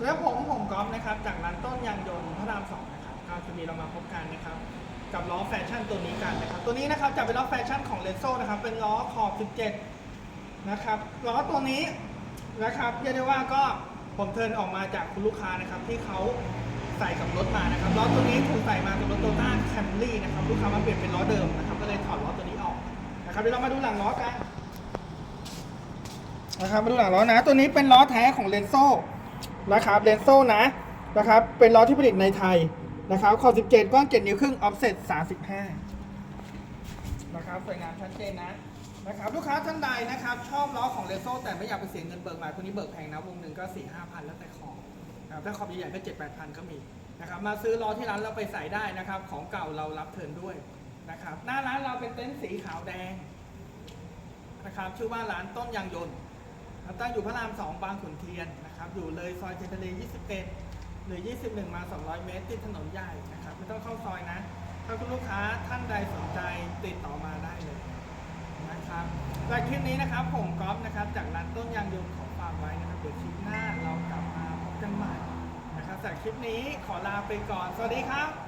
สำหรับผมผมกอล์ฟนะครับ จากร้านต้นยางยนต์พระรามสองนะครับก็จะมีเรามาพบกันนะครับ กับล้อแฟชั่นตัวนี้กันนะครับ ตัวนี้นะครับจะเป็นล้อแฟชั่นของเลนโซนะครับ เป็นล้อขอบ 17 นะครับล้อตัวนี้นะครับเรียกได้ว่าก็ผมเทินออกมาจากคุณลูกค้านะครับ ที่เขาใส่กับรถมานะครับล้อตัวนี้ถูกใส่มากับรถโตต้าแคมรี่นะครับลูกค้ามาเปลี่ยนเป็นล้อเดิมนะครับ ก็เลยถอดล้อตัวนี้ออกนะครับเดี๋ยวเรามาดูหลังล้อกันนะครับมาดูหลังล้อนะ ตัวนี้เป็นล้อแท้ของเลนโซ นะครับเลนโซ่นะนะครับเป็นล้อที่ผลิตในไทยนะครับขอบ 17 กว้าง 7 นิ้วครึ่งออฟเซ็ต35 นะครับสวยงามชัดเจนนะนะครับลูกค้าท่านใดนะครับ ชอบล้อของเลโซแต่ไม่อยากไปเสียเงินเบิกใหม่คนนี้เบิกแพงนะวงหนึ่งก็4ี่ห้าพันแล้วแต่ของนะครับถ้าขอบใหญ่ๆก็เจ็ดแปดพันก็มีนะครับมาซื้อล้อที่ร้านเราไปใส่ได้นะครับ ของเก่าเรารับเทิร์นด้วยนะครับหน้าร้านเราเป็นเต็นท์สีขาวแดงนะครับชื่อว่าร้านต้นยางยนต์ ครับตั้งอยู่พระรามสองบางขุนเทียนนะครับอยู่เลยซอยเจนทะเล21 หรือ 21 มา 200 เมตรติดถนนใหญ่นะครับไม่ต้องเข้าซอยนะ ถ้าคุณลูกค้าท่านใดสนใจติดต่อมาได้เลยนะครับและคลิปนี้นะครับผมก๊อฟนะครับจากร้านต้นยางยนต์ของฝากไว้นะครับเดี๋ยวคลิปหน้าเรากลับมาพบกันใหม่นะครับแต่คลิปนี้ขอลาไปก่อน สวัสดีครับ